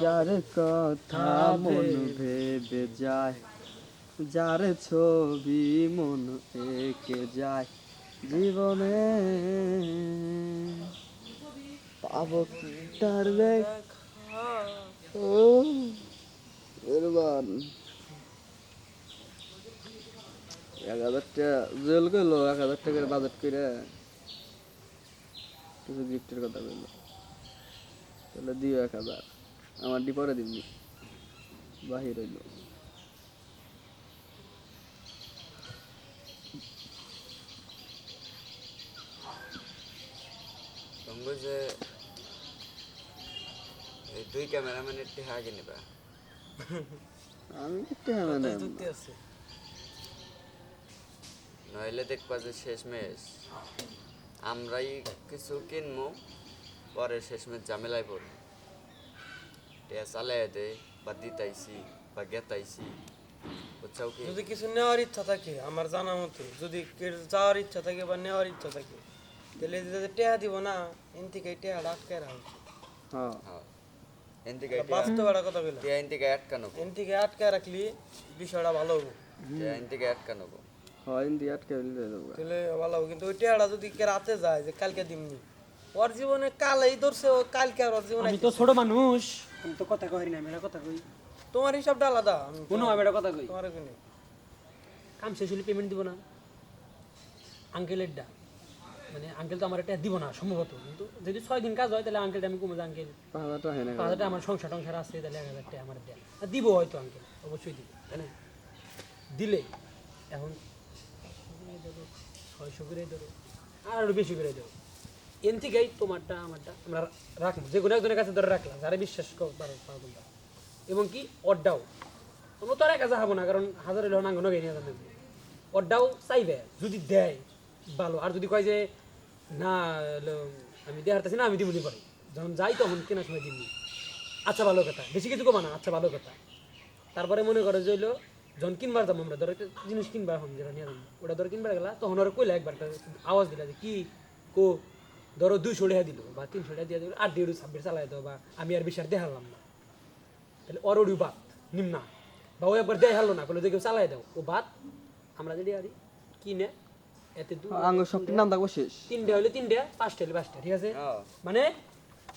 যার কথা মন ভেবে যায় যার ছবি মন একে যায় জীবনে। পাবো কি তার দেখ? ও এরবার এক হাজার টাকা জেল গেলো এক হাজার টাকার বাজেট করে কিছু গিফটের কথা বলল তাহলে দিও এক হাজার। আমার ডি পরে দিবি বাহির হইল। যে এই দুই ক্যামেরাম্যানের টিহা আগে নিবা। আমি একটু মানে নইলে দেখবা যে শেষমেশ আমরাই কিছু কিনবো পরে শেষমেশ ঝামেলায় পড়ব টিয়া চালাই দে বা দিতাইছি বা গেতাইছি। বুঝছাও কি? যদি কিছু নেওয়ার ইচ্ছা থাকে আমার জানা মতে যদি যাওয়ার ইচ্ছা থাকে বা নেওয়ার ইচ্ছা থাকে তাহলে যদি টেহা দিব না এন থেকে আটকে রাখা হ্যাঁ। হ্যাঁ। এন থেকে বাস্তব একটা কথা বললাম। টিয়া এন থেকে আটকানো এন থেকে আটকে রাখলি বিষয়টা ভালো হবে। টিয়া এন থেকে হয় আটকে তাহলে ভালো হবে। কিন্তু ওই টেহাটা যদি কে রাতে যায় যে কালকে দিমনি ওর জীবনে কালেই ধরছে ও কালকে আর ওর জীবনে আমি তো ছোট মানুষ। আমি তো কথা কই না কথা কই। তোমার হিসাবটা আলাদা আমি কোনো আমি এটা কথা কই। তোমার ওখানে কাম শেষ হলে পেমেন্ট দিব না। আঙ্কেলের ডা মানে আঙ্কেল তো আমার এটা দিব না সম্ভবত। কিন্তু যদি ছয় দিন কাজ হয় তাহলে আঙ্কেলটা আমি কমে আঙ্কেল পাঁচ হাজার হয় আমার সংসার টংসার আছে তাহলে এক হাজার টাকা আমার দেয়। আর দিব হয়তো আঙ্কেল অবশ্যই দিব তাই না? দিলে এখন ছয়শো করে ধরো। আর আরও বেশি করে দেবো এন থেকেই তোমারটা, আমারটা আমরা রাখলাম যে কোনো একজনের কাছে ধরে রাখলাম, যারা বিশ্বাস পারব এবং কি, অড্ডাও। কোনো তো আর এক হব না, কারণ হাজার হলে নাঙ্গন নিয়ে যাবে। অড্ডাও চাইবে, যদি দেয়, ভালো। আর যদি কয় যে, না আমি দেখার না, আমি দিবনি পারি। যখন যাই তখন কেনার সময় দিবনি আচ্ছা ভালো কথা। বেশি কিছু কমা না আচ্ছা ভালো কথা। তারপরে মনে করো যে হইল, যখন কিনবার যাব আমরা, ধরো জিনিস কিনবার হন যেটা নিয়ে যাব। ওটা ধরো কিনবার গেলা, তখন ওরা কইলা একবার আওয়াজ দিলা যে, কি, কো? ধরো দুইশো টাকা দিল বা তিনশো টাকা দিয়ে দিল আর দেড় ছাব্বিশ চালাই দাও বা আমি আর বিশ্বাস দেখা দেখালাম না। তাহলে ওর ওরই বাদ নিম্না বা ও একবার দেয় হারলো না বলে দেখে চালাই দাও ও বাদ। আমরা যদি আরি কিনে এতে দু আঙ্গ সবটির নাম থাকব শেষ। তিনটে হলে তিনটা পাঁচটা হলে পাঁচটা ঠিক আছে? হ্যাঁ। মানে